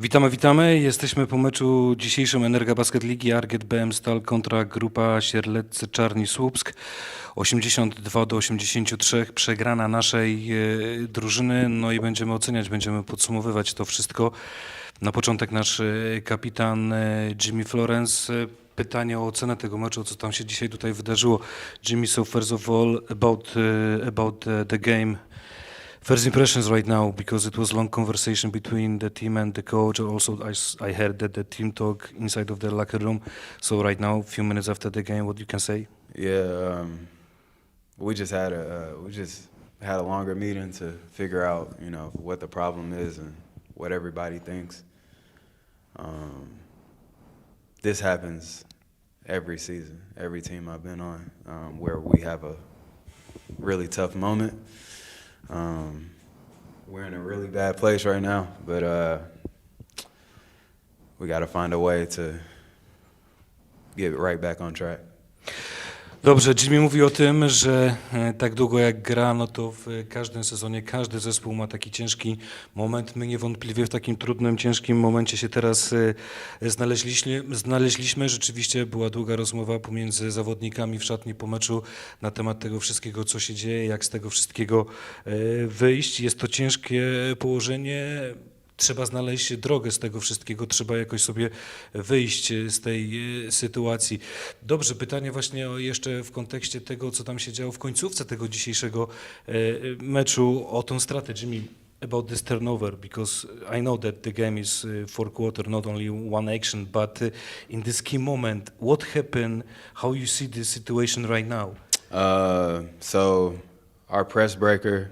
Witamy, witamy. Jesteśmy po meczu dzisiejszym Energa Basket Ligi Arget BM Stal kontra grupa Sierleccy Czarni Słupsk. 82 do 83 przegrana naszej e, drużyny. No i będziemy oceniać, będziemy podsumowywać to wszystko. Na początek nasz e, kapitan e, Jimmy Florence. Pytanie o ocenę tego meczu, co tam się dzisiaj tutaj wydarzyło. Jimmy, so first of all about, about the game. First impressions right now, because it was a long conversation between the team and the coach. Also, I heard that the team talk inside of the locker room. So right now, a few minutes after the game, what you can say? Yeah, um, we just had a uh, we just had a longer meeting to figure out, you know, what the problem is and what everybody thinks. Um, this happens every season, every team I've been on, um, where we have a really tough moment. Um, we're in a really bad place right now, but uh, we got to find a way to get right back on track. Dobrze, Jimmy mówi o tym, że e, tak długo jak gra, no to w każdym sezonie każdy zespół ma taki ciężki moment. My niewątpliwie w takim trudnym, ciężkim momencie się teraz e, znaleźliśmy. znaleźliśmy. Rzeczywiście była długa rozmowa pomiędzy zawodnikami w szatni po meczu na temat tego wszystkiego, co się dzieje, jak z tego wszystkiego e, wyjść. Jest to ciężkie położenie. Trzeba znaleźć drogę z tego wszystkiego, trzeba jakoś sobie wyjść z tej e, sytuacji. Dobrze, pytanie właśnie jeszcze w kontekście tego, co tam się działo w końcówce tego dzisiejszego e, meczu, o tą stratę, Jimmy. About this turnover, because I know that the game is four quarter, not only one action, but in this key moment, what happened? How you see the situation right now? Uh, so our press breaker,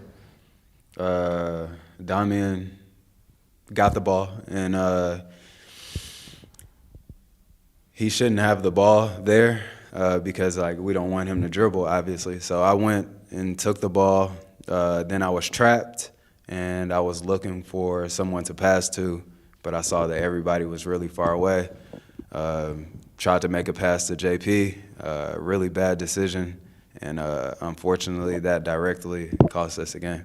uh, Damian, got the ball, and uh, he shouldn't have the ball there uh, because like we don't want him to dribble, obviously. So I went and took the ball. Uh, then I was trapped, and I was looking for someone to pass to, but I saw that everybody was really far away. Um, tried to make a pass to JP, uh, really bad decision, and uh, unfortunately that directly cost us a game.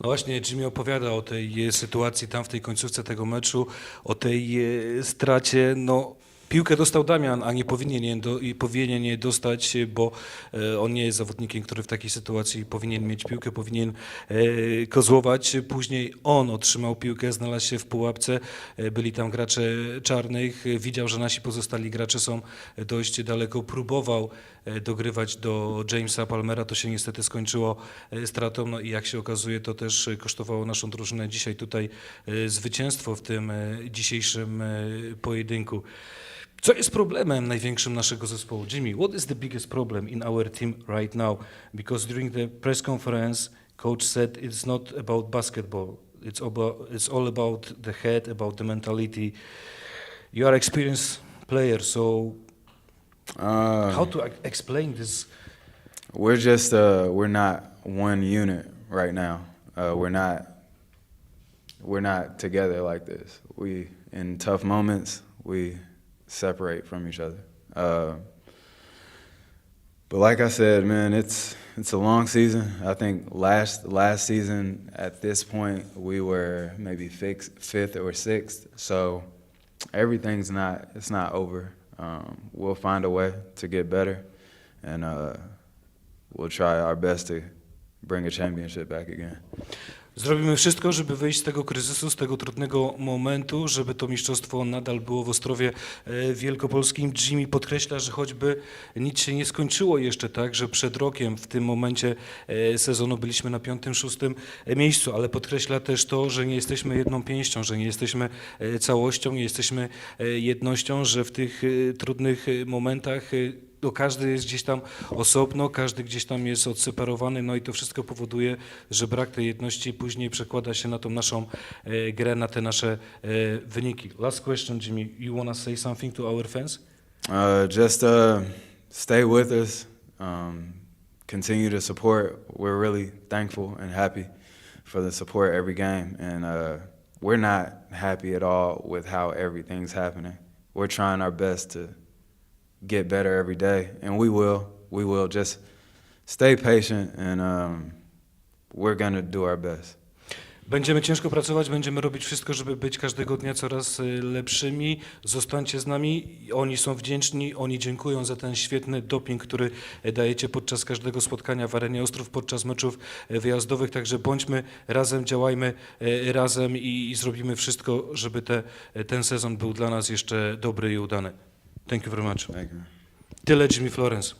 No właśnie, Jimmy opowiada o tej e, sytuacji tam w tej końcówce tego meczu, o tej e, stracie. No, piłkę dostał Damian, a nie powinien jej, do, powinien jej dostać, bo e, on nie jest zawodnikiem, który w takiej sytuacji powinien mieć piłkę, powinien e, kozłować. Później on otrzymał piłkę, znalazł się w pułapce, e, byli tam gracze czarnych, widział, że nasi pozostali gracze są dość daleko, próbował dogrywać do Jamesa Palmera, to się niestety skończyło stratą, no i jak się okazuje, to też kosztowało naszą drużynę dzisiaj tutaj zwycięstwo w tym dzisiejszym pojedynku. Co jest problemem największym naszego zespołu? Jimmy, what is the biggest problem in our team right now? Because during the press conference, coach said it's not about basketball. It's about it's all about the head, about the mentality. You are experienced player, so Uh, how to explain this? We're just uh, we're not one unit right now. Uh, we're not we're not together like this. We in tough moments we separate from each other. Uh, but like I said, man, it's it's a long season. I think last last season at this point we were maybe fix, fifth or sixth. So everything's not it's not over. Um, we'll find a way to get better, and uh, we'll try our best to bring a championship back again. Zrobimy wszystko, żeby wyjść z tego kryzysu, z tego trudnego momentu, żeby to mistrzostwo nadal było w Ostrowie e, Wielkopolskim. Jimmy podkreśla, że choćby nic się nie skończyło jeszcze tak, że przed rokiem w tym momencie e, sezonu byliśmy na piątym, szóstym e, miejscu, ale podkreśla też to, że nie jesteśmy jedną pięścią, że nie jesteśmy całością, nie jesteśmy jednością, że w tych trudnych momentach no każdy jest gdzieś tam osobno, każdy gdzieś tam jest odseparowany, no i to wszystko powoduje, że brak tej jedności później przekłada się na tą naszą e, grę, na te nasze e, wyniki. Last question, Jimmy. You wanna say something to our fans? Uh, just uh, stay with us. Um, continue to support. We're really thankful and happy for the support every game, and uh, we're not happy at all with how everything's happening. We're trying our best to get better every day, and we will. We will. Just stay patient, and um, we're gonna do our best. Będziemy ciężko pracować, będziemy robić wszystko, żeby być każdego dnia coraz y, lepszymi. Zostańcie z nami. Oni są wdzięczni, oni dziękują za ten świetny doping, który dajecie podczas każdego spotkania w Arenie Ostrów, podczas meczów e, wyjazdowych. Także bądźmy razem, działajmy e, razem i, i zrobimy wszystko, żeby te, e, ten sezon był dla nas jeszcze dobry i udany. Thank you very much. Thank you. Tyle Jimmy Florence.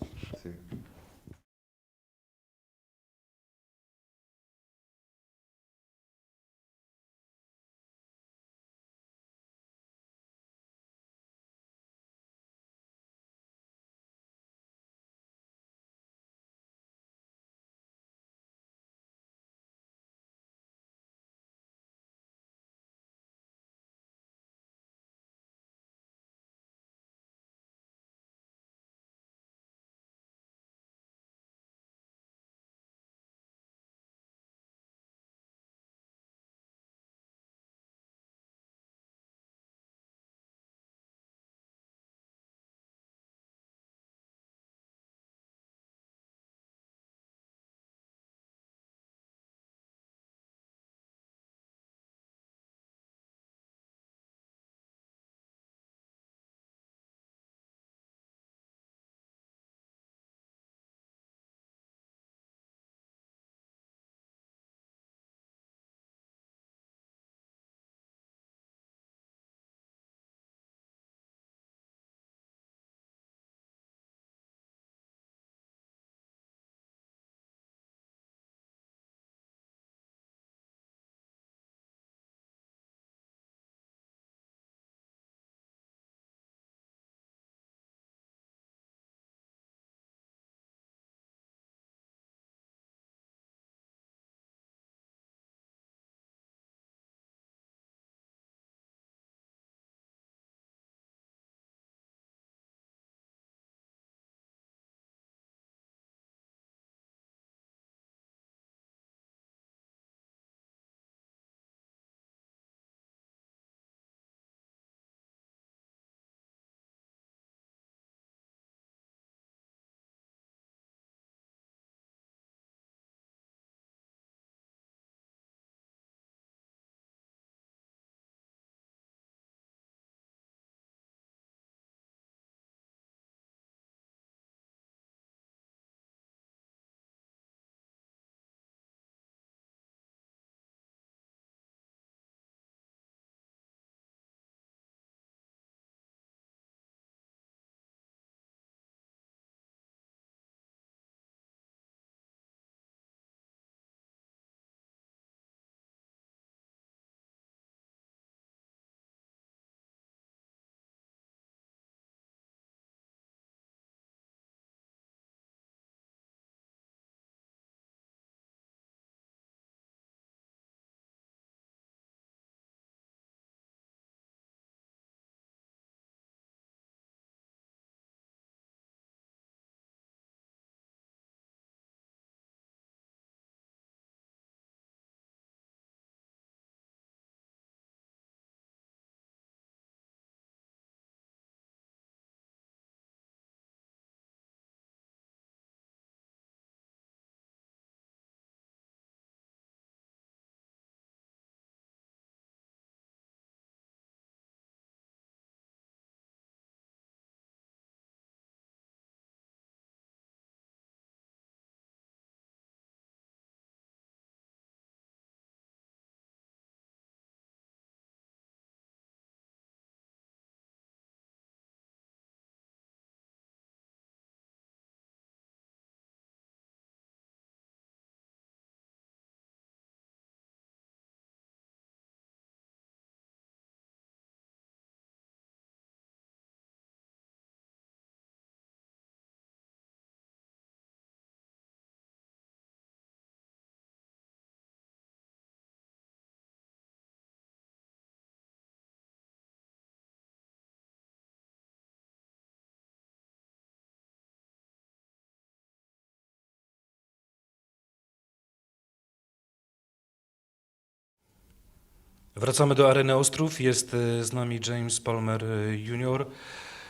Wracamy do Areny Ostrów. Jest e, z nami James Palmer e, Jr.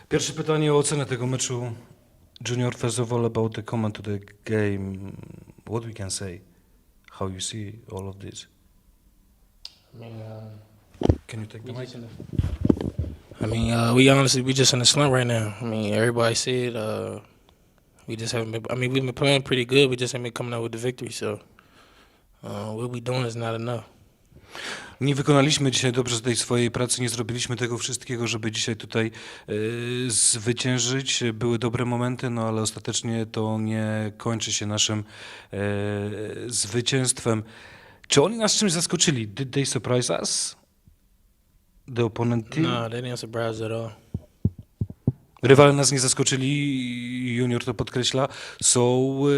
Pierwsze pytanie o ocenę tego meczu. Junior, first of all about the comment to the game. What we can say? How you see all of this? I mean, uh, Can you take the mic? I mean, uh, we honestly we just in a slump right now. I mean, everybody said uh, we just haven't been. I mean, we've been playing pretty good. We just haven't been coming out with the victory. So uh, what we doing is not enough. Nie wykonaliśmy dzisiaj dobrze tej swojej pracy, nie zrobiliśmy tego wszystkiego, żeby dzisiaj tutaj e, zwyciężyć. Były dobre momenty, no ale ostatecznie to nie kończy się naszym e, zwycięstwem. Czy oni nas czymś zaskoczyli? Did they surprise us? The opponent team? No, they didn't surprise at all. Rywale nas nie zaskoczyli, Junior to podkreśla. So, uh,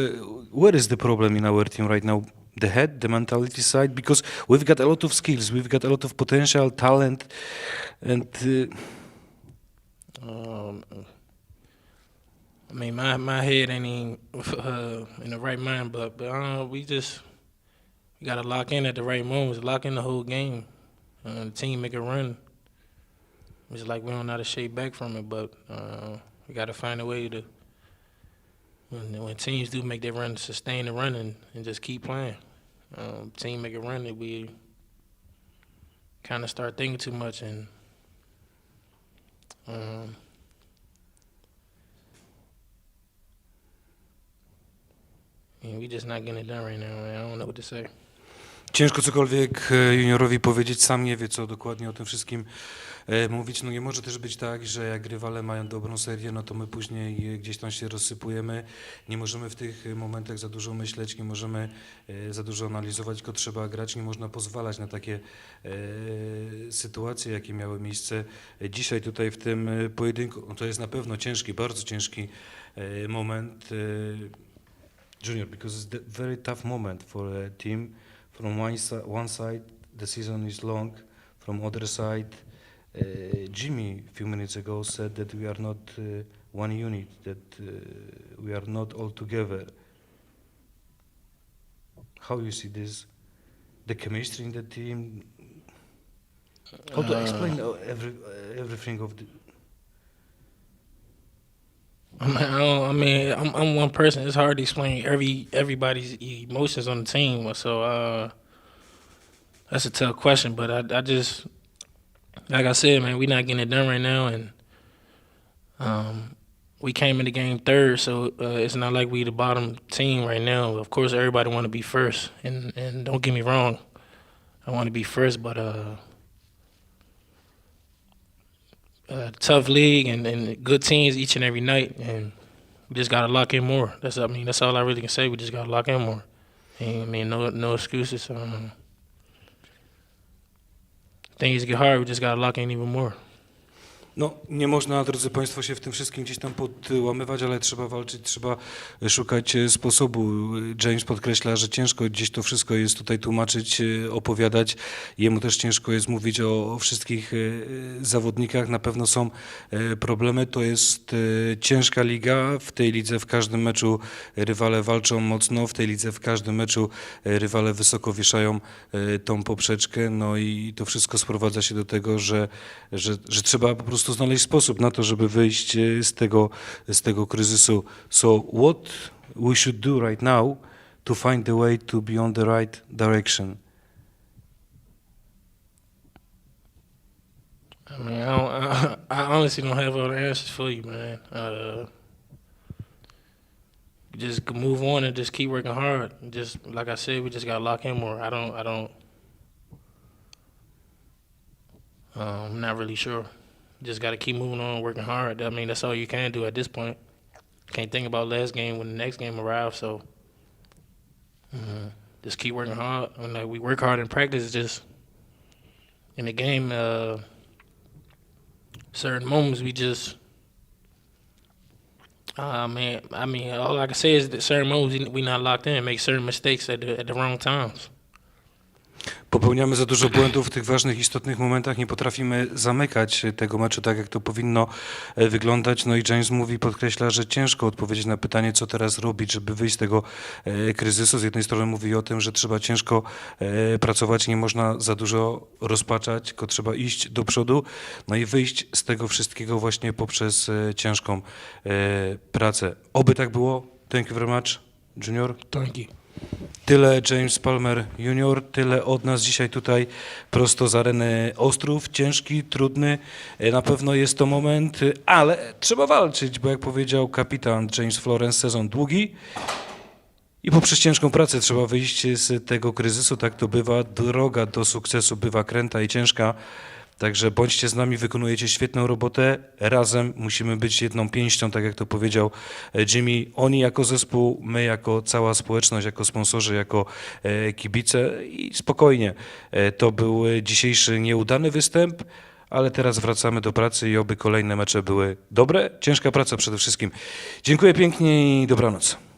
where is the problem in our team right now? The head, the mentality side? Because we've got a lot of skills, we've got a lot of potential, talent, and uh, Um, I mean, my my head ain't even uh, in the right mind, but but uh, we just we got to lock in at the right moments, lock in the whole game. Uh, the team make a run. It's like we don't know how to shake back from it, but uh, we got to find a way to when when teams do make their run, sustain the run and, and just keep playing. Um, team make a run that we kind of start thinking too much and. Um, yeah, we just not getting it done right now, man. I don't know what to say. Ciężko cokolwiek e, juniorowi powiedzieć, sam nie wie, co dokładnie o tym wszystkim e, mówić. No nie może też być tak, że jak rywale mają dobrą serię, no to my później e, gdzieś tam się rozsypujemy. Nie możemy w tych momentach za dużo myśleć, nie możemy za dużo analizować, tylko trzeba grać. Nie można pozwalać na takie sytuacje, jakie miały miejsce dzisiaj tutaj w tym pojedynku. To jest na pewno ciężki, bardzo ciężki moment. Junior, because it's a very tough moment for a team. From one, one side, the season is long. From other side, uh, Jimmy a few minutes ago said that we are not uh, one unit, that uh, we are not all together. How you see this? The chemistry in the team. How to explain uh, every, uh, everything of the, I I mean, I'm, I'm one person. It's hard to explain every everybody's emotions on the team. So uh, that's a tough question. But I, I just, like I said, man, we're not getting it done right now, and um, we came in the game third, so uh, it's not like we the bottom team right now. Of course, everybody want to be first, and and don't get me wrong, I want to be first, but uh. Uh, tough league and, and good teams each and every night, and we just gotta lock in more. That's I mean that's all I really can say. We just gotta lock in more. And, I mean no no excuses. Um, things get hard. We just gotta lock in even more. No, nie można, drodzy Państwo, się w tym wszystkim gdzieś tam podłamywać, ale trzeba walczyć, trzeba szukać e, sposobu. James podkreśla, że ciężko gdzieś to wszystko jest tutaj tłumaczyć, e, opowiadać. Jemu też ciężko jest mówić o, wszystkich e, zawodnikach. Na pewno są e, problemy. To jest e, ciężka liga. W tej lidze w każdym meczu rywale walczą mocno. W tej lidze w każdym meczu e, rywale wysoko wieszają e, tą poprzeczkę. No i to wszystko sprowadza się do tego, że, że, że trzeba po prostu znaleźć sposób na to, żeby wyjść z tego, z tego kryzysu. So what we should do right now to find the way to be on the right direction? I mean I I, I honestly don't have all the answers for you, man. Uh, just move on and just keep working hard. Just like I said, we just gotta lock in more. I don't I don't. Um, I'm not really sure. Just got to keep moving on, working hard. I mean, that's all you can do at this point. Can't think about last game when the next game arrives. So, mhm, just keep working hard. And like we work hard in practice, just in the game. Uh, certain moments we just. Uh, man, I mean, all I can say is that certain moments we not locked in, make certain mistakes at the, at the wrong times. Popełniamy za dużo błędów w tych ważnych, istotnych momentach, nie potrafimy zamykać tego meczu tak, jak to powinno e, wyglądać. No i James mówi, podkreśla, że ciężko odpowiedzieć na pytanie, co teraz robić, żeby wyjść z tego e, kryzysu. Z jednej strony mówi o tym, że trzeba ciężko e, pracować, nie można za dużo rozpaczać, tylko trzeba iść do przodu, no i wyjść z tego wszystkiego właśnie poprzez ciężką pracę. Oby tak było. Thank you very much, Junior. Thank you. Tyle James Palmer Jr., tyle od nas dzisiaj tutaj prosto z areny Ostrów. Ciężki, trudny, e, na pewno jest to moment, ale trzeba walczyć, bo jak powiedział kapitan James Florence, sezon długi i poprzez ciężką pracę trzeba wyjść z tego kryzysu. Tak to bywa. Droga do sukcesu bywa kręta i ciężka. Także bądźcie z nami, wykonujecie świetną robotę. Razem musimy być jedną pięścią, tak jak to powiedział e, Jimmy. Oni jako zespół, my jako cała społeczność, jako sponsorzy, jako e, kibice i spokojnie. E, To był dzisiejszy nieudany występ, ale teraz wracamy do pracy i oby kolejne mecze były dobre. Ciężka praca przede wszystkim. Dziękuję pięknie i dobranoc.